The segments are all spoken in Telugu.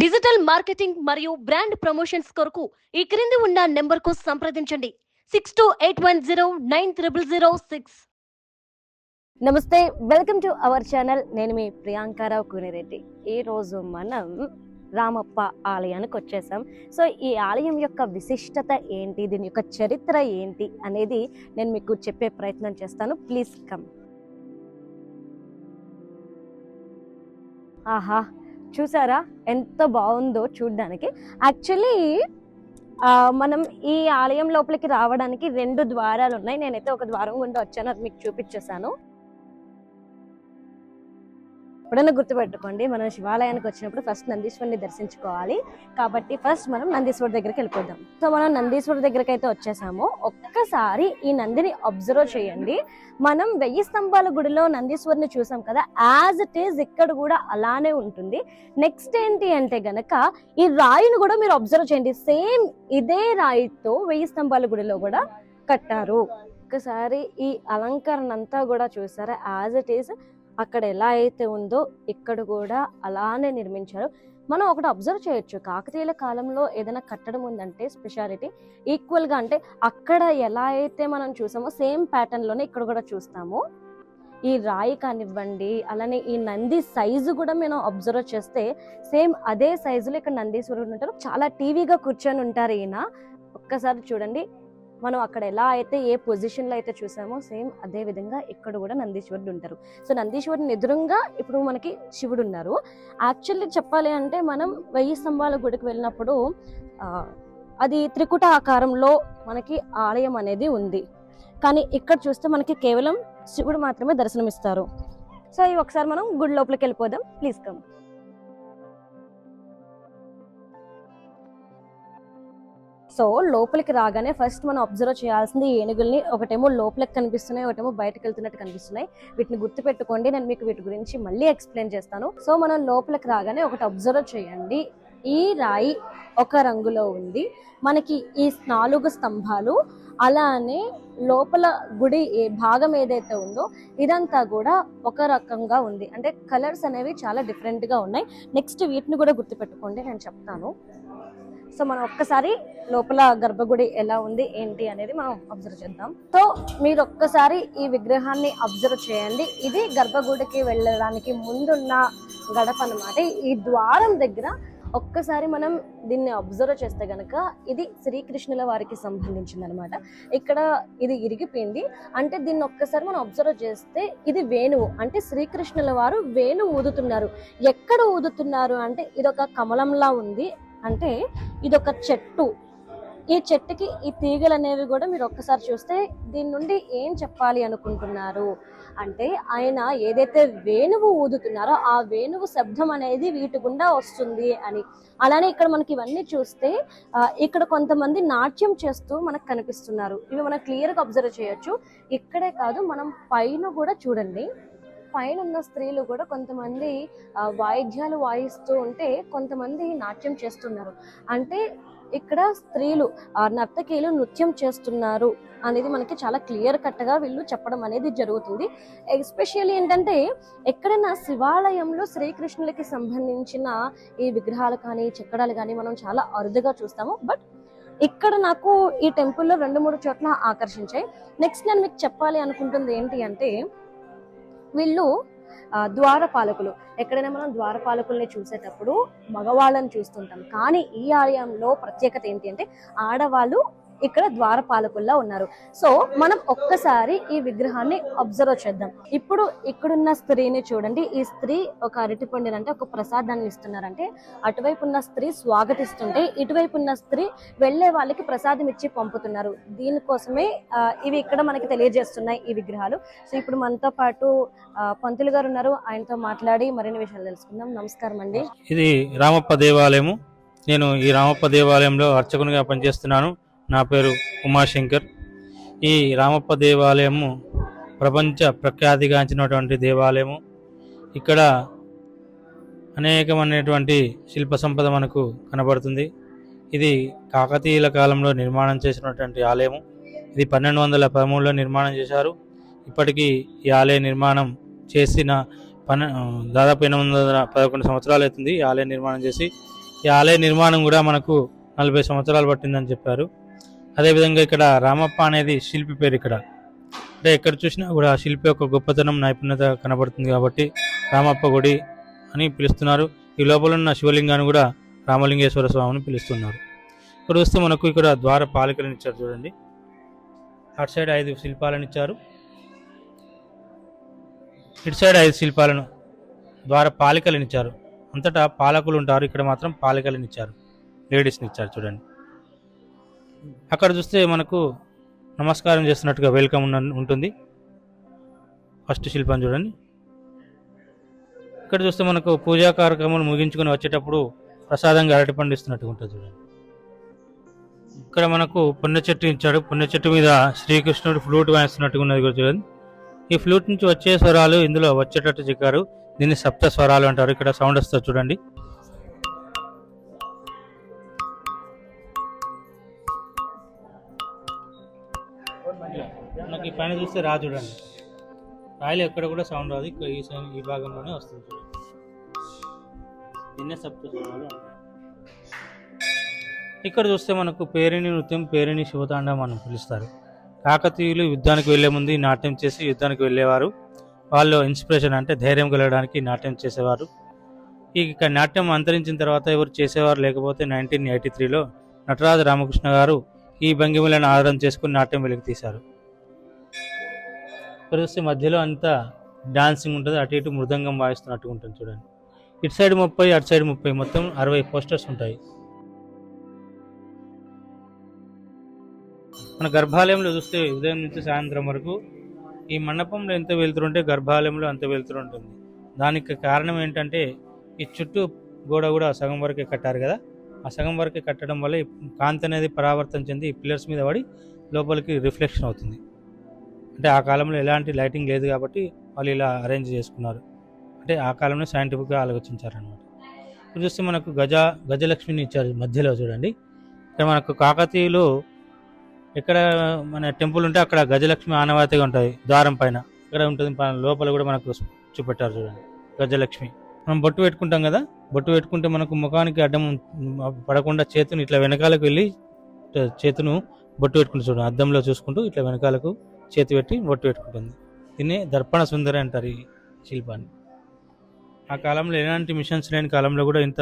డిజిటల్ మార్కెటింగ్ మరియు బ్రాండ్ ప్రమోషన్స్ కొరకు ఈ క్రింది ఉన్న నెంబర్కు సంప్రదించండి. Six two eight one zero nine triple zero six నమస్తే వెల్కమ్ టు అవర్ ఛానల్ నేను మీ ప్రియాంకారావు కునిరెడ్డి. ఈ రోజు మనం రామప్ప ఆలయానికి వచ్చేసాం. సో ఈ ఆలయం యొక్క విశిష్టత ఏంటి? దీని యొక్క చరిత్ర ఏంటి? అనేది నేను మీకు చెప్పే ప్రయత్నం చేస్తాను. Please come. ఆహా చూసారా? ఎంత బాగుందో చూడడానికి. యాక్చువల్లీ మనం ఈ ఆలయం లోపలికి రావడానికి రెండు ద్వారాలు ఉన్నాయి నేనైతే ఒక ద్వారం గుండా వచ్చాను. అది మీకు చూపించేశాను. ఎప్పుడైనా గుర్తుపెట్టుకోండి మనం శివాలయానికి వచ్చినప్పుడు ఫస్ట్ నందీశ్వరుని దర్శించుకోవాలి. కాబట్టి ఫస్ట్ మనం నందీశ్వర్ దగ్గరికి వెళ్ళిపోదాం. సో మనం నందీశ్వర్ దగ్గరికి అయితే వచ్చేసాము. ఒక్కసారి ఈ నందిని అబ్జర్వ్ చేయండి. మనం వెయ్యి స్తంభాల గుడిలో నందీశ్వరిని చూసాం కదా యాజ్ ఇట్ ఈజ్ ఇక్కడ కూడా అలానే ఉంటుంది. నెక్స్ట్ ఏంటి అంటే గనక ఈ రాయిని కూడా మీరు అబ్జర్వ్ చేయండి. సేమ్ ఇదే రాయితో వెయ్యి స్తంభాల గుడిలో కూడా కట్టారు. ఒక్కసారి ఈ అలంకరణ అంతా కూడా చూసారా? యాజ్ ఇట్ ఈస్ అక్కడ ఎలా అయితే ఉందో ఇక్కడ కూడా అలానే నిర్మించారు. మనం ఒకటి అబ్జర్వ్ చేయొచ్చు. కాకతీయుల కాలంలో ఏదైనా కట్టడం ఉందంటే స్పెషాలిటీ ఈక్వల్గా అంటే అక్కడ ఎలా అయితే మనం చూసామో సేమ్ ప్యాటర్న్లోనే ఇక్కడ కూడా చూస్తాము. ఈ రాయి కానివ్వండి అలానే ఈ నంది సైజు కూడా మనం అబ్జర్వ్ చేస్తే సేమ్ అదే సైజులో ఇక్కడ నందీశ్వరుడు ఉంటారు. చాలా టీవీగా కూర్చొని ఉంటారు ఈయన. ఒక్కసారి చూడండి. మనం అక్కడ ఎలా అయితే ఏ పొజిషన్లో అయితే చూసామో సేమ్ అదే విధంగా ఇక్కడ కూడా నందీశ్వరుడు ఉంటారు. సో నందీశ్వరుని ఎదురుగా ఇప్పుడు మనకి శివుడు ఉన్నారు. యాక్చువల్లీ చెప్పాలి అంటే మనం వెయ్యి స్తంభాల గుడికి వెళ్ళినప్పుడు అది త్రికుట ఆకారంలో మనకి ఆలయం అనేది ఉంది. కానీ ఇక్కడ చూస్తే మనకి కేవలం శివుడు మాత్రమే దర్శనమిస్తారు. సో ఇవి ఒకసారి మనం గుడి లోపలికి వెళ్ళిపోదాం. Please come. సో లోపలికి రాగానే ఫస్ట్ మనం అబ్జర్వ్ చేయాల్సింది ఏనుగుల్ని ఒకటేమో లోపలికి కనిపిస్తున్నాయి ఒకటేమో బయటకు వెళ్తున్నట్టు కనిపిస్తున్నాయి. వీటిని గుర్తుపెట్టుకోండి నేను మీకు వీటి గురించి మళ్ళీ ఎక్స్ప్లెయిన్ చేస్తాను. సో మనం లోపలికి రాగానే ఒకటి అబ్జర్వ్ చేయండి. ఈ రాయి ఒక రంగులో ఉంది. మనకి ఈ నాలుగు స్తంభాలు అలానే లోపల గుడి ఏ భాగం ఏదైతే ఉందో ఇదంతా కూడా ఒక రకంగా ఉంది. అంటే కలర్స్ అనేవి చాలా డిఫరెంట్గా ఉన్నాయి. నెక్స్ట్ వీటిని కూడా గుర్తుపెట్టుకోండి నేను చెప్తాను. సో మనం ఒక్కసారి లోపల గర్భగుడి ఎలా ఉంది ఏంటి అనేది మనం అబ్జర్వ్ చేద్దాం. సో మీరు ఒక్కసారి ఈ విగ్రహాన్ని అబ్జర్వ్ చేయండి. ఇది గర్భగుడికి వెళ్ళడానికి ముందున్న గడప అనమాట ఈ ద్వారం దగ్గర ఒక్కసారి మనం దీన్ని అబ్జర్వ్ చేస్తే గనక ఇది శ్రీకృష్ణుల వారికి సంబంధించింది అనమాట ఇక్కడ ఇది ఇరిగిపోయింది. అంటే దీన్ని ఒక్కసారి మనం అబ్జర్వ్ చేస్తే ఇది వేణువు. అంటే శ్రీకృష్ణుల వారు వేణువు ఊదుతున్నారు. ఎక్కడ ఊదుతున్నారు అంటే ఇది ఒక కమలంలా ఉంది. అంటే ఇది ఒక చెట్టు. ఈ చెట్టుకి ఈ తీగలు అనేవి కూడా మీరు ఒక్కసారి చూస్తే దీని నుండి ఏం చెప్పాలి అనుకుంటున్నారు? అంటే ఆయన ఏదైతే వేణువు ఊదుతున్నారో ఆ వేణువు శబ్దం అనేది వీటి గుండా వస్తుంది అని. అలానే ఇక్కడ మనకి ఇవన్నీ చూస్తే ఇక్కడ కొంతమంది నాట్యం చేస్తూ మనకు కనిపిస్తున్నారు. ఇవి మనం క్లియర్గా అబ్జర్వ్ చేయొచ్చు. ఇక్కడే కాదు మనం పైన కూడా చూడండి. పైన ఉన్న స్త్రీలు కూడా కొంతమంది వాయిద్యాలు వాయిస్తూ ఉంటే కొంతమంది నాట్యం చేస్తున్నారు. అంటే ఇక్కడ స్త్రీలు ఆ, నర్తకీలు నృత్యం చేస్తున్నారు అనేది మనకి చాలా క్లియర్ కట్గా వీళ్ళు చెప్పడం అనేది జరుగుతుంది. ఎస్పెషల్లీ ఏంటంటే ఎక్కడైనా శివాలయంలో శ్రీకృష్ణులకి సంబంధించిన ఈ విగ్రహాలు కానీ చెక్కడాలు కానీ మనం చాలా అరుదుగా చూస్తాము. బట్ ఇక్కడ నాకు ఈ టెంపుల్లో రెండు మూడు చోట్ల ఆకర్షించాయి. నెక్స్ట్ నేను మీకు చెప్పాలి అనుకుంటుంది ఏంటి అంటే వీళ్ళు ద్వారపాలకులు. ఎక్కడైనా మనం ద్వారపాలకుల్ని చూసేటప్పుడు మగవాళ్ళని చూస్తుంటాం. కానీ ఈ ఆలయంలో ప్రత్యేకత ఏంటి అంటే ఆడవాళ్ళు ఇక్కడ ద్వారపాలకుల్లా ఉన్నారు. సో మనం ఒక్కసారి ఈ విగ్రహాన్ని అబ్జర్వ్ చేద్దాం. ఇప్పుడు ఇక్కడున్న స్త్రీని చూడండి. ఈ స్త్రీ ఒక అరటి అంటే ఒక ప్రసాదాన్ని ఇస్తున్నారంటే అటువైపు ఉన్న స్త్రీ స్వాగతిస్తుంటే ఇటువైపు ఉన్న స్త్రీ వెళ్ళే వాళ్ళకి ప్రసాదం ఇచ్చి పంపుతున్నారు. దీనికోసమే ఇవి ఇక్కడ మనకి తెలియజేస్తున్నాయి ఈ విగ్రహాలు. సో ఇప్పుడు మనతో పాటు పంతులు గారు ఉన్నారు. ఆయనతో మాట్లాడి మరిన్ని విషయాలు తెలుసుకుందాం. నమస్కారం అండి. ఇది రామప్ప దేవాలయము. నేను ఈ రామప్ప దేవాలయంలో అర్చకునిగా పనిచేస్తున్నాను. నా పేరు ఉమాశంకర్. ఈ రామప్ప దేవాలయము ప్రపంచ ప్రఖ్యాతిగాంచినటువంటి దేవాలయము. ఇక్కడ అనేకమైనటువంటి శిల్ప సంపద మనకు కనబడుతుంది. ఇది కాకతీయుల కాలంలో నిర్మాణం చేసినటువంటి ఆలయము. ఇది పన్నెండు వందల పదమూడులో నిర్మాణం చేశారు. ఇప్పటికీ ఈ ఆలయ నిర్మాణం చేసిన పన్న దాదాపు ఎనిమిది వందల పదకొండు సంవత్సరాలు అవుతుంది ఈ ఆలయ నిర్మాణం చేసి. ఈ ఆలయ నిర్మాణం కూడా మనకు నలభై సంవత్సరాలు పట్టిందని చెప్పారు. అదేవిధంగా ఇక్కడ రామప్ప అనేది శిల్పి పేరు ఇక్కడ. అంటే ఎక్కడ చూసినా కూడా శిల్పి యొక్క గొప్పతనం నైపుణ్యత కనబడుతుంది కాబట్టి రామప్ప గుడి అని పిలుస్తున్నారు. ఈ లోపల ఉన్న శివలింగాన్ని కూడా రామలింగేశ్వర స్వామిని పిలుస్తున్నారు. ఇక్కడ వస్తే మనకు ఇక్కడ ద్వార పాలికలను ఇచ్చారు చూడండి. అటు సైడ్ ఐదు శిల్పాలను ఇచ్చారు. ఇటు సైడ్ ఐదు శిల్పాలను ద్వార పాలికలను ఇచ్చారు. అంతటా పాలకులు ఉంటారు. ఇక్కడ మాత్రం పాలికలను ఇచ్చారు. లేడీస్ని ఇచ్చారు చూడండి. అక్కడ చూస్తే మనకు నమస్కారం చేస్తున్నట్టుగా వెల్కమ్ ఉంటుంది. ఫస్ట్ శిల్పం చూడండి. ఇక్కడ చూస్తే మనకు పూజా కార్యక్రమాలు ముగించుకొని వచ్చేటప్పుడు ప్రసాదంగా అరటి పండిస్తున్నట్టుగా ఉంటుంది చూడండి. ఇక్కడ మనకు పుణ్య చెట్టు ఇచ్చాడు. పుణ్య చెట్టు మీద శ్రీకృష్ణుడు ఫ్లూట్ వాయిస్తున్నట్టుగా ఉన్నది కూడా చూడండి. ఈ ఫ్లూట్ నుంచి వచ్చే స్వరాలు ఇందులో వచ్చేటట్టు చెక్కారు. దీన్ని సప్త స్వరాలు అంటారు. ఇక్కడ సౌండ్ వస్తుంది చూడండి. మనకి పైన చూస్తే రా చూడండి. రాయలు ఎక్కడ కూడా సౌండ్ రాదు. ఇక్కడ ఈ సైన్ ఈ భాగంలోనే వస్తుంది చూడండి. దీన్నే సప్త. ఇక్కడ చూస్తే మనకు పేరిణి నృత్యం పేరిణి శివతాండం అని పిలుస్తారు. కాకతీయులు యుద్ధానికి వెళ్ళే ముందు ఈ నాట్యం చేసి యుద్ధానికి వెళ్ళేవారు. వాళ్ళు ఇన్స్పిరేషన్ అంటే ధైర్యం కలగడానికి నాట్యం చేసేవారు. ఈ ఇక నాట్యం అంతరించిన తర్వాత ఎవరు చేసేవారు లేకపోతే నైన్టీన్ ఎయిటీ త్రీలో నటరాజ రామకృష్ణ గారు ఈ భంగిమలను ఆధారం చేసుకుని నాట్యం వెలికి తీశారు ఇక్కడ చూస్తే మధ్యలో అంతా డాన్సింగ్ ఉంటుంది అటు ఇటు మృదంగం వాయిస్తున్నట్టు ఉంటుంది చూడండి. ఇటు సైడ్ ముప్పై అటు సైడ్ ముప్పై మొత్తం అరవై పోస్టర్స్ ఉంటాయి. మన గర్భాలయంలో చూస్తే ఉదయం నుంచి సాయంత్రం వరకు ఈ మండపంలో ఎంత వెళ్తుంటే గర్భాలయంలో అంత వెళ్తుంటుంది దానికి కారణం ఏంటంటే ఈ చుట్టూ గోడ కూడా సగం వరకే కట్టారు కదా. ఆ సగం వరకే కట్టడం వల్ల ఈ కాంతి అనేది పరావర్తన చెంది ఈ పిల్లర్స్ మీద పడి లోపలికి రిఫ్లెక్షన్ అవుతుంది. అంటే ఆ కాలంలో ఎలాంటి లైటింగ్ లేదు కాబట్టి వాళ్ళు ఇలా అరేంజ్ చేసుకున్నారు. అంటే ఆ కాలంలో సైంటిఫిక్గా ఆలోచించారనమాట ఇప్పుడు చూస్తే మనకు గజ గజలక్ష్మిని ఇచ్చారు మధ్యలో చూడండి. ఇక్కడ మనకు కాకతీయులు ఎక్కడ మన టెంపుల్ ఉంటే అక్కడ గజలక్ష్మి ఆనవాతిగా ఉంటుంది ద్వారం పైన. ఇక్కడ ఉంటుంది లోపల కూడా మనకు చూపెట్టారు చూడండి. గజలక్ష్మి. మనం బొట్టు పెట్టుకుంటాం కదా? బొట్టు పెట్టుకుంటే మనకు ముఖానికి అడ్డం పడకుండా చేతుని ఇట్లా వెనకాలకు వెళ్ళి చేతును బొట్టు పెట్టుకుంటూ చూడండి. అద్దంలో చూసుకుంటూ ఇట్లా వెనకాలకు చేతి పెట్టి బొట్టు పెట్టుకుంటుంది. దీన్ని దర్పణ సుందరి అంటారు ఈ శిల్పాన్ని. ఆ కాలంలో ఎలాంటి మిషన్స్ లేని కాలంలో కూడా ఇంత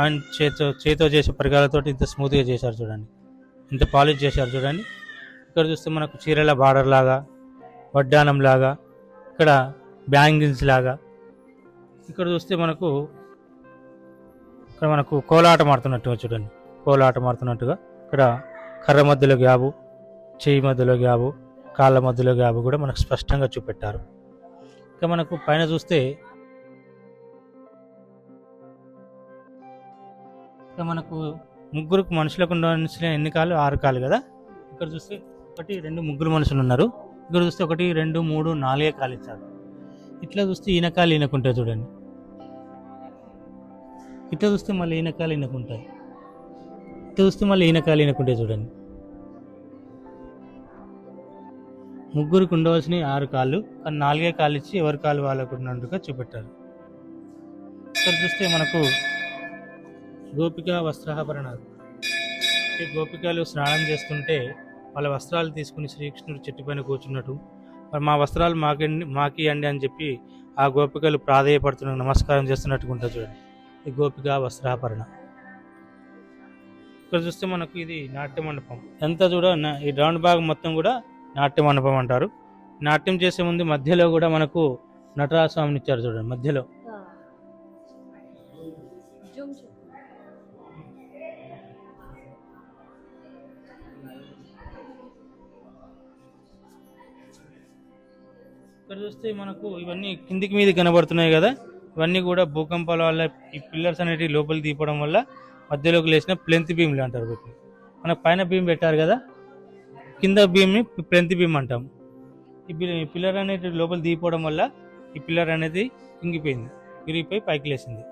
ఆయన చేతో చేతితో చేసే పరికరాలతో ఇంత స్మూత్గా చేశారు చూడండి. ఇంత పాలిష్ చేశారు చూడండి. ఇక్కడ చూస్తే మనకు చీరల బార్డర్ లాగా వడ్డానం లాగా ఇక్కడ బ్యాంగిల్స్ లాగా. ఇక్కడ చూస్తే మనకు ఇక్కడ మనకు కోలాటం ఆడుతున్నట్టుగా చూడండి. కోలాటం ఆడుతున్నట్టుగా. ఇక్కడ కర్ర మధ్యలో గ్యాబు చెయ్యి మధ్యలో గ్యాబు కాళ్ళ మధ్యలో గ్యాబు కూడా మనకు స్పష్టంగా చూపెట్టారు. ఇక మనకు పైన చూస్తే ఇక మనకు ముగ్గురు మనుషులకు ఉండాల్సిన ఎన్ని కాలు ఆరు కాలు కదా? ఇక్కడ చూస్తే ఒకటి రెండు ముగ్గురు మనుషులు ఉన్నారు. ఇక్కడ చూస్తే ఒకటి రెండు మూడు నాలుగే కాలు ఇచ్చారు. ఇట్లా చూస్తే ఈయన కాళ్ళు ఈయనకుంటాయి చూడండి. ఇట్లా చూస్తే మళ్ళీ ఈయన కాళ్ళు ఈయనకుంటాయి ఇట్లా చూస్తే మళ్ళీ ఈయన కాళ్ళు ఈయనకుంటాయి చూడండి. ముగ్గురికి ఉండవలసిన ఆరు కాళ్ళు కానీ నాలుగే కాళ్ళు ఇచ్చి ఎవరి కాళ్ళు వాళ్ళకు ఉన్నట్టుగా చూపెట్టారు. ఇక్కడ చూస్తే మనకు గోపిక వస్త్రాభరణాలు. ఈ గోపికలు స్నానం చేస్తుంటే వాళ్ళ వస్త్రాలు తీసుకుని శ్రీకృష్ణుడు చెట్టు పైన కూర్చున్నట్టు మరి మా వస్త్రాలు మాకండి మాకి అండి అని చెప్పి ఆ గోపికలు ప్రాధేయపడుతున్న నమస్కారం చేస్తున్నట్టుగా ఉంటుంది చూడండి. ఈ గోపిక వస్త్రాభరణ. ఇక్కడ చూస్తే మనకు ఇది నాట్య మండపం ఎంత చూడ ఈ రౌండ్ భాగం మొత్తం కూడా నాట్య మండపం అంటారు నాట్యం చేసే ముందు మధ్యలో కూడా మనకు నటరాజ స్వామిని ఇచ్చారు చూడండి మధ్యలో. ఇక్కడ చూస్తే మనకు ఇవన్నీ కిందికి మీద కనబడుతున్నాయి కదా ఇవన్నీ కూడా భూకంపాల వల్ల ఈ పిల్లర్స్ అనేటివి లోపలికి తీపడం వల్ల మధ్యలోకి లేచిన ప్లెంత్ బీమ్లు అంటారు వీటిని. మన పైన బీమ్ పెట్టారు కదా కింద బీమ్ని ప్లెంత్ బీమ్ అంటాం. ఈ పిల్లర్ అనేది లోపల దిగిపోవడం వల్ల ఈ పిల్లర్ అనేది ఇంగిపోయింది విరిగిపోయి పైకి లేచింది.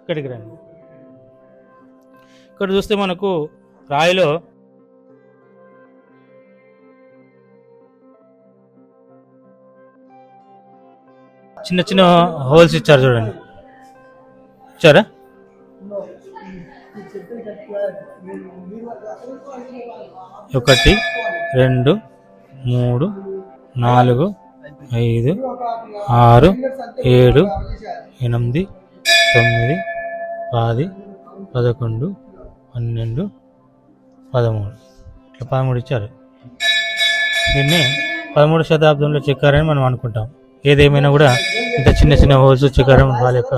ఇక్కడికి రండి. ఇక్కడ చూస్తే మనకు రాయిలో చిన్న చిన్న హోల్స్ ఇచ్చారు చూడండి. ఇచ్చారా? ఒకటి రెండు మూడు నాలుగు ఐదు ఆరు ఏడు ఎనిమిది తొమ్మిది పది పదకొండు పన్నెండు పదమూడు. ఇట్లా పదమూడు ఇచ్చారు. దీన్ని పదమూడు శతాబ్దంలో చెక్కారని మనం అనుకుంటాం. ఏదేమైనా కూడా ఇంత చిన్న చిన్న హోల్స్ చెక్కారని వాళ్ళ యొక్క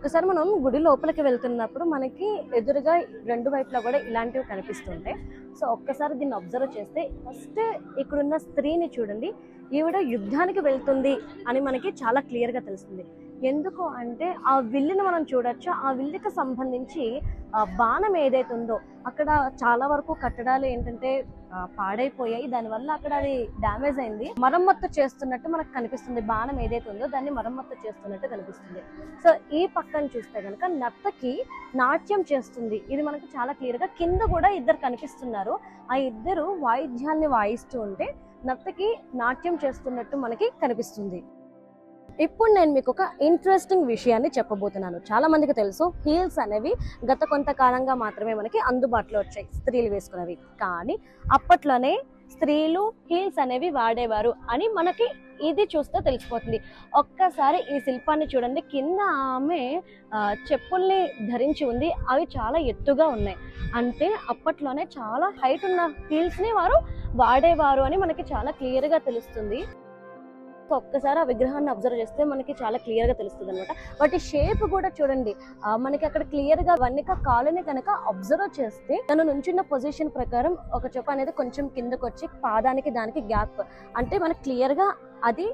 ఒకసారి మనం గుడి లోపలికి వెళ్తున్నప్పుడు మనకి ఎదురుగా రెండు వైపులా కూడా ఇలాంటివి కనిపిస్తుంటాయి. సో ఒక్కసారి దీన్ని అబ్జర్వ్ చేస్తే ఫస్ట్ ఇక్కడున్న స్త్రీని చూడండి. ఈవిడ యుద్ధానికి వెళ్తుంది అని మనకి చాలా క్లియర్గా తెలుస్తుంది. ఎందుకు అంటే ఆ విల్లుని మనం చూడొచ్చు. ఆ విల్లుకి సంబంధించి బాణం ఏదైతే ఉందో అక్కడ చాలా వరకు కట్టడాలు ఏంటంటే పాడైపోయాయి. దానివల్ల అక్కడ అది డ్యామేజ్ అయింది. మరమ్మత్తు చేస్తున్నట్టు మనకు కనిపిస్తుంది. బాణం ఏదైతే ఉందో దాన్ని మరమ్మత్తు చేస్తున్నట్టు కనిపిస్తుంది. సో ఈ పక్కన చూస్తే కనుక నర్తకి నాట్యం చేస్తుంది. ఇది మనకు చాలా క్లియర్గా కింద కూడా ఇద్దరు కనిపిస్తున్నారు. ఆ ఇద్దరు వాయిద్యాల్ని వాయిస్తూ ఉంటే నర్తకి నాట్యం చేస్తున్నట్టు మనకి కనిపిస్తుంది. ఇప్పుడు నేను మీకు ఒక ఇంట్రెస్టింగ్ విషయాన్ని చెప్పబోతున్నాను. చాలా మందికి తెలుసు హీల్స్ అనేవి గత కొంతకాలంగా మాత్రమే మనకి అందుబాటులో వచ్చాయి స్త్రీలు వేసుకునేవి. కానీ అప్పట్లోనే స్త్రీలు హీల్స్ అనేవి వాడేవారు అని మనకి ఇది చూస్తే తెలిసిపోతుంది. ఒక్కసారి ఈ శిల్పాన్ని చూడండి. కింద ఆమె చెప్పుల్ని ధరించి ఉంది. అవి చాలా ఎత్తుగా ఉన్నాయి. అంటే అప్పట్లోనే చాలా హైట్ ఉన్న హీల్స్ని వారు వాడేవారు అని మనకి చాలా క్లియర్గా తెలుస్తుంది. సో ఒక్కసారి ఆ విగ్రహాన్ని అబ్జర్వ్ చేస్తే మనకి చాలా క్లియర్గా తెలుస్తుంది అనమాట వాటి షేప్ కూడా చూడండి మనకి అక్కడ క్లియర్గా వన్నిక కాలుని కనుక అబ్జర్వ్ చేస్తే తను నుంచున్న పొజిషన్ ప్రకారం ఒక చెప్పు అనేది కొంచెం కిందకు వచ్చి పాదానికి దానికి గ్యాప్ అంటే మనకి క్లియర్గా అది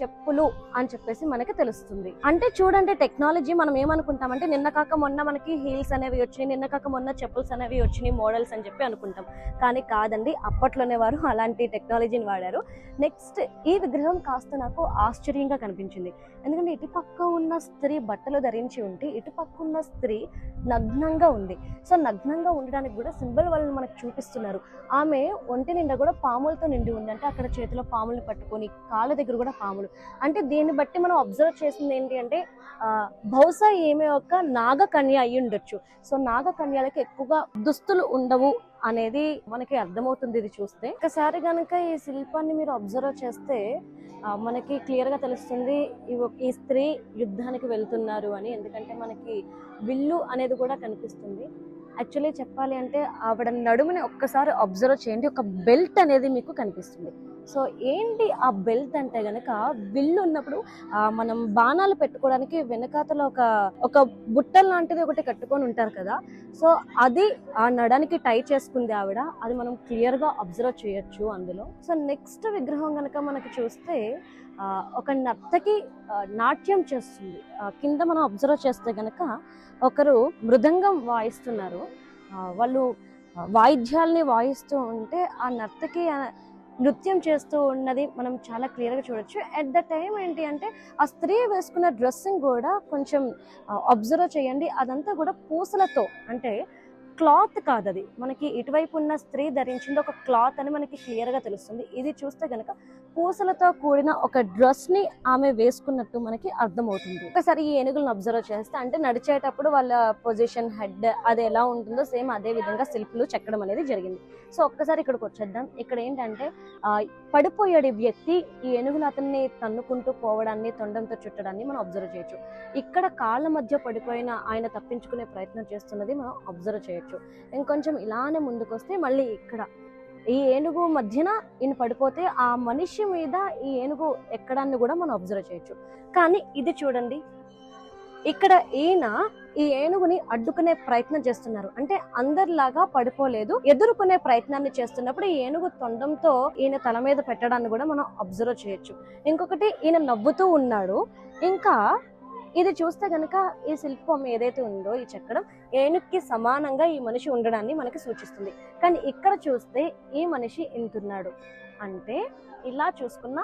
చెప్పులు అని చెప్పేసి మనకి తెలుస్తుంది. అంటే చూడండి టెక్నాలజీ మనం ఏమనుకుంటామంటే నిన్న కాక మొన్న మనకి హీల్స్ అనేవి వచ్చినాయి నిన్న కాక మొన్న చెప్పుల్స్ అనేవి వచ్చినాయి మోడల్స్ అని చెప్పి అనుకుంటాం. కానీ కాదండి అప్పట్లోనే వారు అలాంటి టెక్నాలజీని వాడారు. నెక్స్ట్ ఈ విగ్రహం కాస్త నాకు ఆశ్చర్యంగా కనిపించింది. ఎందుకంటే ఇటుపక్క ఉన్న స్త్రీ బట్టలు ధరించి ఉంటే ఇటుపక్క ఉన్న స్త్రీ నగ్నంగా ఉంది. సో నగ్నంగా ఉండడానికి కూడా సింబల్ వాళ్ళని మనకు చూపిస్తున్నారు. ఆమె ఒంటి నిండా కూడా పాములతో నిండి ఉంది అంటే అక్కడ చేతిలో పాములు పట్టుకొని కాళ్ళ దగ్గర కూడా పాములు అంటే దీన్ని బట్టి మనం అబ్జర్వ్ చేసింది ఏంటి అంటే బహుశా ఈమె ఒక నాగకన్య అయి ఉండొచ్చు. సో నాగకన్యలకి ఎక్కువగా దుస్తులు ఉండవు అనేది మనకి అర్థమవుతుంది ఇది చూస్తే. ఒకసారి కనుక ఈ శిల్పాన్ని మీరు అబ్జర్వ్ చేస్తే మనకి క్లియర్గా తెలుస్తుంది ఈ ఈ స్త్రీ యుద్ధానికి వెళ్తున్నారు అని. ఎందుకంటే మనకి విల్లు అనేది కూడా కనిపిస్తుంది. యాక్చువల్లీ చెప్పాలి అంటే ఆవిడ నడుముని ఒక్కసారి అబ్జర్వ్ చేయండి. ఒక బెల్ట్ అనేది మీకు కనిపిస్తుంది. సో ఏంటి ఆ బెల్ట్ అంటే గనక విల్లు ఉన్నప్పుడు మనం బాణాలు పెట్టుకోవడానికి వెనకాతలో ఒక ఒక బుట్టల్ లాంటిది ఒకటి కట్టుకొని ఉంటారు కదా. సో అది ఆ నడానికి టై చేసుకుంది ఆవిడ. అది మనం క్లియర్గా అబ్జర్వ్ చేయొచ్చు అందులో. సో నెక్స్ట్ విగ్రహం గనక మనకి చూస్తే ఒక నర్తకి నాట్యం చేస్తుంది. కింద మనం అబ్జర్వ్ చేస్తే గనక ఒకరు మృదంగం వాయిస్తున్నారు. వాళ్ళు వాయిద్యాల్ని వాయిస్తూ ఉంటే ఆ నర్తకి నృత్యం చేస్తూ ఉన్నది మనం చాలా క్లియర్గా చూడొచ్చు. అట్ ద టైం ఏంటి అంటే ఆ స్త్రీ వేసుకున్న డ్రెస్సింగ్ కూడా కొంచెం అబ్జర్వ్ చేయండి. అదంతా కూడా పూసలతో అంటే క్లాత్ కాదు అది మనకి ఇటువైపు ఉన్న స్త్రీ ధరించింది ఒక క్లాత్ అని మనకి క్లియర్గా తెలుస్తుంది. ఇది చూస్తే కనుక పూసలతో కూడిన ఒక డ్రెస్ని ఆమె వేసుకున్నట్టు మనకి అర్థమవుతుంది. ఒకసారి ఈ ఏనుగులను అబ్జర్వ్ చేస్తే అంటే నడిచేటప్పుడు వాళ్ళ పొజిషన్ హెడ్ అది ఎలా ఉంటుందో సేమ్ అదే విధంగా శిల్పులు చెక్కడం అనేది జరిగింది. సో ఒక్కసారి ఇక్కడికి వచ్చేద్దాం. ఇక్కడ ఏంటంటే పడిపోయాడు వ్యక్తి ఈ ఏనుగులు అతన్ని తన్నుకుంటూ పోవడాన్ని తొండంతో చుట్టడాన్ని మనం అబ్జర్వ్ చేయొచ్చు. ఇక్కడ కాళ్ళ మధ్య పడిపోయిన ఆయన తప్పించుకునే ప్రయత్నం చేస్తున్నది మనం అబ్జర్వ్ చేయొచ్చు. ఇంకొంచెం ఇలానే ముందుకొస్తే మళ్ళీ ఇక్కడ ఈ ఏనుగు మధ్యన ఈయన పడిపోతే ఆ మనిషి మీద ఈ ఏనుగు ఎక్కడాన్ని కూడా మనం అబ్జర్వ్ చేయొచ్చు. కానీ ఇది చూడండి. ఇక్కడ ఈయన ఈ ఏనుగుని అడ్డుకునే ప్రయత్నం చేస్తున్నారు. అంటే అందరిలాగా పడిపోలేదు. ఎదుర్కొనే ప్రయత్నాన్ని చేస్తున్నప్పుడు ఈ ఏనుగు తొండంతో ఈయన తల మీద పెట్టడాన్ని కూడా మనం అబ్జర్వ్ చేయొచ్చు. ఇంకొకటి ఈయన నవ్వుతూ ఉన్నాడు. ఇంకా ఇది చూస్తే గనక ఈ శిల్పం ఏదైతే ఉందో ఈ చక్రం ఏనుక్కి సమానంగా ఈ మనిషి ఉండడాన్ని మనకి సూచిస్తుంది. కానీ ఇక్కడ చూస్తే ఈ మనిషి ఇంతున్నాడు. అంటే ఇలా చూసుకున్న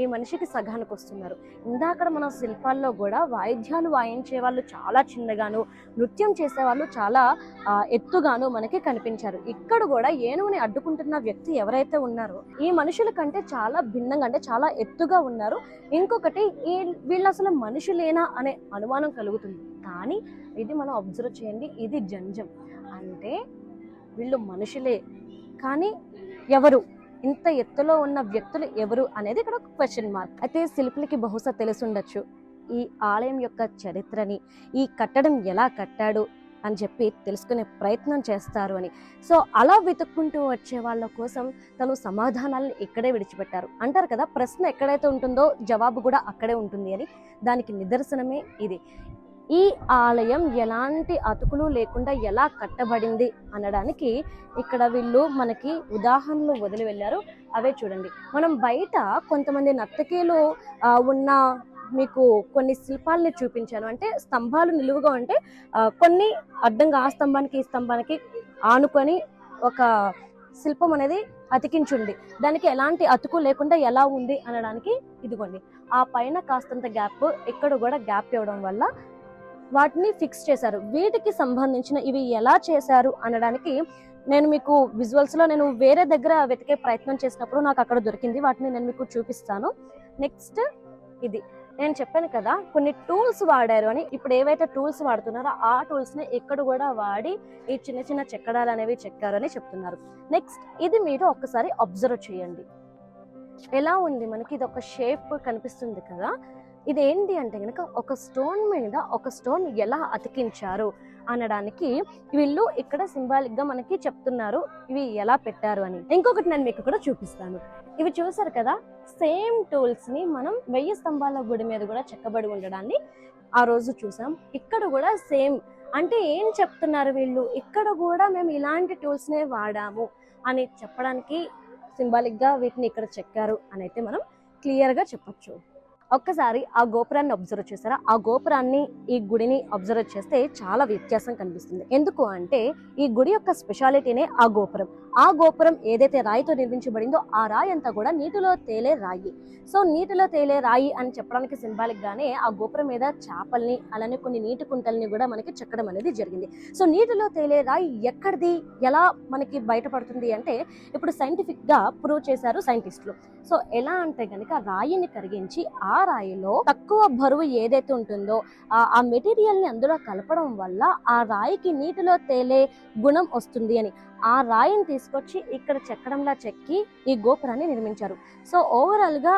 ఈ మనిషికి సగానికి వస్తున్నారు. ఇందాక మన శిల్పాల్లో కూడా వాయిద్యాలు వాయించే వాళ్ళు చాలా చిన్నగాను నృత్యం చేసే వాళ్ళు చాలా ఎత్తుగాను మనకి కనిపించారు. ఇక్కడ కూడా ఏనుగుని అడ్డుకుంటున్న వ్యక్తి ఎవరైతే ఉన్నారో ఈ మనుషుల కంటే చాలా భిన్నంగా అంటే చాలా ఎత్తుగా ఉన్నారు. ఇంకొకటి ఈ వీళ్ళు అసలు మనుషులేనా అనే అనుమానం కలుగుతుంది. కానీ ఇది మనం అబ్జర్వ్ చేయండి ఇది జంజం. అంటే వీళ్ళు మనుషులే. కానీ ఎవరు? ఇంత ఎత్తులో ఉన్న వ్యక్తులు ఎవరు అనేది ఇక్కడ ఒక క్వశ్చన్ మార్క్ అయితే శిల్పులకి బహుశా తెలుసుండొచ్చు. ఈ ఆలయం యొక్క చరిత్రని ఈ కట్టడం ఎలా కట్టాడు అని చెప్పి తెలుసుకునే ప్రయత్నం చేస్తారు అని. సో అలా వెతుక్కుంటూ వచ్చే వాళ్ళ కోసం తను సమాధానాలను ఇక్కడే విడిచిపెట్టారు. అంటారు కదా ప్రశ్న ఎక్కడైతే ఉంటుందో జవాబు కూడా అక్కడే ఉంటుంది అని. దానికి నిదర్శనమే ఇది. ఈ ఆలయం ఎలాంటి అతుకులు లేకుండా ఎలా కట్టబడింది అనడానికి ఇక్కడ వీళ్ళు మనకి ఉదాహరణలు వదిలి వెళ్ళారు. అవే చూడండి. మనం బయట కొంతమంది నర్తకీలు ఉన్న మీకు కొన్ని శిల్పాలని చూపించాను. అంటే స్తంభాలు నిలువుగా ఉంటే కొన్ని అడ్డంగా ఆ స్తంభానికి ఈ స్తంభానికి ఆనుకొని ఒక శిల్పం అనేది అతికించుంది. దానికి ఎలాంటి అతుకు లేకుండా ఎలా ఉంది అనడానికి ఇదిగోండి. ఆ పైన కాస్తంత గ్యాప్ ఇక్కడ కూడా గ్యాప్ ఇవ్వడం వల్ల వాటిని ఫిక్స్ చేశారు. వీటికి సంబంధించిన ఇవి ఎలా చేశారు అనడానికి నేను మీకు విజువల్స్లో నేను వేరే దగ్గర వెతికే ప్రయత్నం చేసినప్పుడు నాకు అక్కడ దొరికింది. వాటిని నేను మీకు చూపిస్తాను. నెక్స్ట్ ఇది. నేను చెప్పాను కదా కొన్ని టూల్స్ వాడారు అని. ఇప్పుడు ఏవైతే టూల్స్ వాడుతున్నారో ఆ టూల్స్ని ఇక్కడ కూడా వాడి ఈ చిన్న చిన్న చెక్కడాలు అనేవి చెక్కారు అని చెప్తున్నారు. నెక్స్ట్ ఇది మీరు ఒక్కసారి అబ్జర్వ్ చేయండి. ఎలా ఉంది? మనకి ఇది ఒక షేప్ కనిపిస్తుంది కదా. ఇది ఏంటి అంటే కనుక ఒక స్టోన్ మీద ఒక స్టోన్ ఎలా అతికించారు అనడానికి వీళ్ళు ఇక్కడ సింబాలిక్గా మనకి చెప్తున్నారు. ఇవి ఎలా పెట్టారు అని. ఇంకొకటి నేను మీకు కూడా చూపిస్తాను. ఇవి చూసారు కదా? సేమ్ టూల్స్ని మనం వెయ్యి స్తంభాల గుడి మీద కూడా చెక్కబడి ఉండడాన్ని ఆ రోజు చూసాం. ఇక్కడ కూడా సేమ్. అంటే ఏం చెప్తున్నారు వీళ్ళు? ఇక్కడ కూడా మేము ఇలాంటి టూల్స్నే వాడాము అని చెప్పడానికి సింబాలిక్గా వీటిని ఇక్కడ చెక్కారు అని అయితే మనం క్లియర్గా చెప్పచ్చు చెప్పొచ్చు. ఒక్కసారి ఆ గోపురాన్ని అబ్జర్వ్ చేస్తారా ఆ గోపురాన్ని ఈ గుడిని అబ్జర్వ్ చేస్తే చాలా వ్యత్యాసం కనిపిస్తుంది. ఎందుకు అంటే ఈ గుడి యొక్క స్పెషాలిటీనే ఆ గోపురం. ఆ గోపురం ఏదైతే రాయితో నిర్మించబడిందో ఆ రాయి అంతా కూడా నీటిలో తేలే రాయి. సో నీటిలో తేలే రాయి అని చెప్పడానికి సింబాలిక్ గానే ఆ గోపురం మీద చేపల్ని అలానే కొన్ని నీటి కుంటల్ని కూడా మనకి చెక్కడం అనేది జరిగింది. సో నీటిలో తేలే రాయి ఎక్కడిది? ఎలా మనకి బయటపడుతుంది అంటే ఇప్పుడు సైంటిఫిక్గా ప్రూవ్ చేశారు సైంటిస్టులు సో ఎలా అంటే గనుక రాయిని కరిగించి ఆ రాయిలో తక్కువ బరువు ఏదైతే ఉంటుందో ఆ మెటీరియల్ని అందులో కలపడం వల్ల ఆ రాయికి నీటిలో తేలే గుణం వస్తుంది అని. ఆ రాయిని తీసుకొచ్చి ఇక్కడ చెక్కడంలా చెక్కి ఈ గోపురాన్ని నిర్మించారు. సో ఓవరాల్గా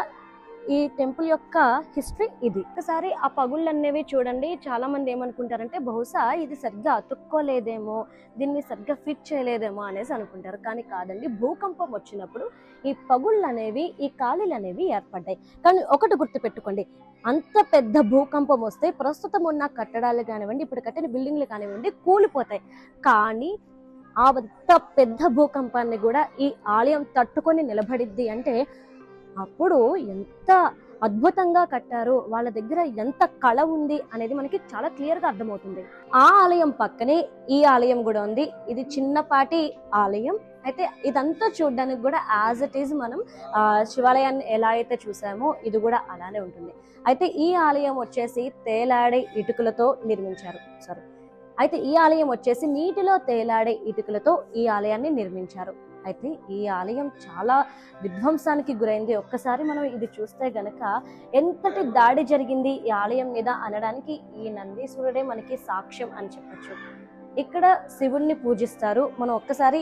ఈ టెంపుల్ యొక్క హిస్టరీ ఇది. ఒకసారి ఆ పగుళ్ళు అనేవి చూడండి. చాలా మంది ఏమనుకుంటారంటే బహుశా ఇది సరిగ్గా అతుక్కోలేదేమో దీన్ని సరిగ్గా ఫిట్ చేయలేదేమో అనేసి అనుకుంటారు. కానీ కాదండి భూకంపం వచ్చినప్పుడు ఈ పగుళ్ళు అనేవి ఈ ఖాళీలు అనేవి ఏర్పడ్డాయి. కానీ ఒకటి గుర్తుపెట్టుకోండి అంత పెద్ద భూకంపం వస్తే ప్రస్తుతం ఉన్న కట్టడాలు కానివ్వండి ఇప్పుడు కట్టిన బిల్డింగ్లు కానివ్వండి కూలిపోతాయి. కానీ ఆ అంత పెద్ద భూకంపాన్ని కూడా ఈ ఆలయం తట్టుకొని నిలబడిద్ది అంటే అప్పుడు ఎంత అద్భుతంగా కట్టారు వాళ్ళ దగ్గర ఎంత కళ ఉంది అనేది మనకి చాలా క్లియర్గా అర్థమవుతుంది. ఆ ఆలయం పక్కనే ఈ ఆలయం కూడా ఉంది. ఇది చిన్నపాటి ఆలయం. అయితే ఇదంతా చూడడానికి కూడా యాజ్ ఇట్ ఈజ్ మనం శివాలయాన్ని ఎలా అయితే చూసామో ఇది కూడా అలానే ఉంటుంది. అయితే ఈ ఆలయం వచ్చేసి తేలాడే ఇటుకలతో నిర్మించారు. సారీ. అయితే ఈ ఆలయం వచ్చేసి నీటిలో తేలాడే ఇటుకలతో ఈ ఆలయాన్ని నిర్మించారు. అయితే ఈ ఆలయం చాలా విధ్వంసానికి గురైంది. ఒక్కసారి మనం ఇది చూస్తే గనక ఎంతటి దాడి జరిగింది ఈ ఆలయం మీద అనడానికి ఈ నందీశ్వరుడే మనకి సాక్ష్యం అని చెప్పచ్చు. ఇక్కడ శివుణ్ణి పూజిస్తారు. మనం ఒక్కసారి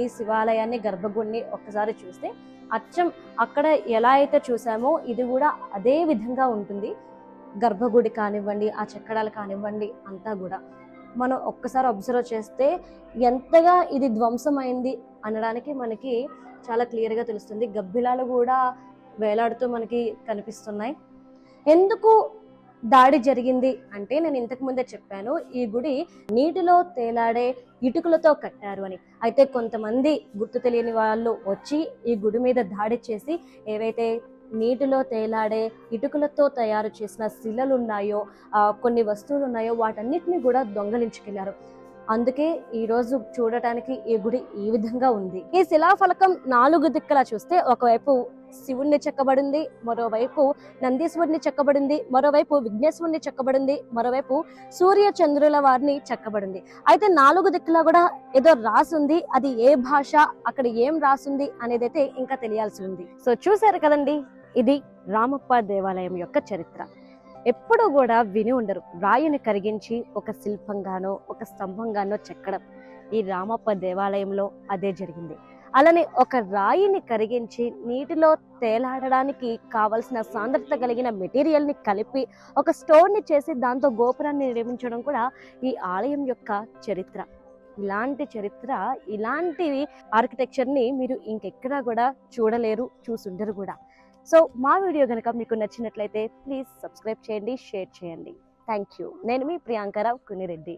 ఈ శివాలయాన్ని గర్భగుడిని ఒక్కసారి చూస్తే అచ్చం అక్కడ ఎలా అయితే చూసామో ఇది కూడా అదే విధంగా ఉంటుంది. గర్భగుడి కానివ్వండి ఆ చక్కడాలు కానివ్వండి అంతా కూడా. మనం ఒక్కసారి అబ్జర్వ్ చేస్తే ఎంతగా ఇది ధ్వంసమైంది అనడానికి మనకి చాలా క్లియర్గా తెలుస్తుంది. గబ్బిలాలు కూడా వేలాడుతూ మనకి కనిపిస్తున్నాయి. ఎందుకు దాడి జరిగింది అంటే నేను ఇంతకు ముందే చెప్పాను. ఈ గుడి నీటిలో తేలాడే ఇటుకలతో కట్టారు అని. అయితే కొంతమంది గుర్తు తెలియని వాళ్ళు వచ్చి ఈ గుడి మీద దాడి చేసి ఏవైతే నీటిలో తేలాడే ఇటుకలతో తయారు చేసిన శిలలు ఉన్నాయో కొన్ని వస్తువులు ఉన్నాయో వాటన్నిటిని కూడా దొంగలించుకెళ్ళారు. అందుకే ఈ రోజు చూడటానికి ఈ గుడి ఈ విధంగా ఉంది. ఈ శిలాఫలకం నాలుగు దిక్కులా చూస్తే ఒకవైపు శివుణ్ణి చెక్కబడింది మరోవైపు నందీశ్వరుని చెక్కబడింది మరోవైపు విఘ్నేశ్వరుని చెక్కబడింది మరోవైపు సూర్య చంద్రుల వారిని చెక్కబడింది. అయితే నాలుగు దిక్కులా కూడా ఏదో రాసుంది అది ఏ భాష అక్కడ ఏం రాసుంది అనేది అయితే ఇంకా తెలియాల్సి ఉంది. సో చూసారు కదండి? ఇది రామప్ప దేవాలయం యొక్క చరిత్ర. ఎప్పుడూ కూడా విని ఉండరు. రాయిని కరిగించి ఒక శిల్పంగానో ఒక స్తంభంగానో చెక్కడం ఈ రామప్ప దేవాలయంలో అదే జరిగింది. అలానే ఒక రాయిని కరిగించి నీటిలో తేలాడడానికి కావలసిన సాంద్రత కలిగిన మెటీరియల్ని కలిపి ఒక స్టోన్ని చేసి దాంతో గోపురాన్ని నిర్మించడం కూడా ఈ ఆలయం యొక్క చరిత్ర. ఇలాంటి చరిత్ర ఇలాంటి ఆర్కిటెక్చర్ని మీరు ఇంకెక్కడా కూడా చూడలేరు చూసుండరు కూడా. సో మా వీడియో కనుక మీకు నచ్చినట్లయితే ప్లీజ్ సబ్స్క్రైబ్ చేయండి షేర్ చేయండి. Thank you. నేను మీ ప్రియాంకరావు కునిరెడ్డి.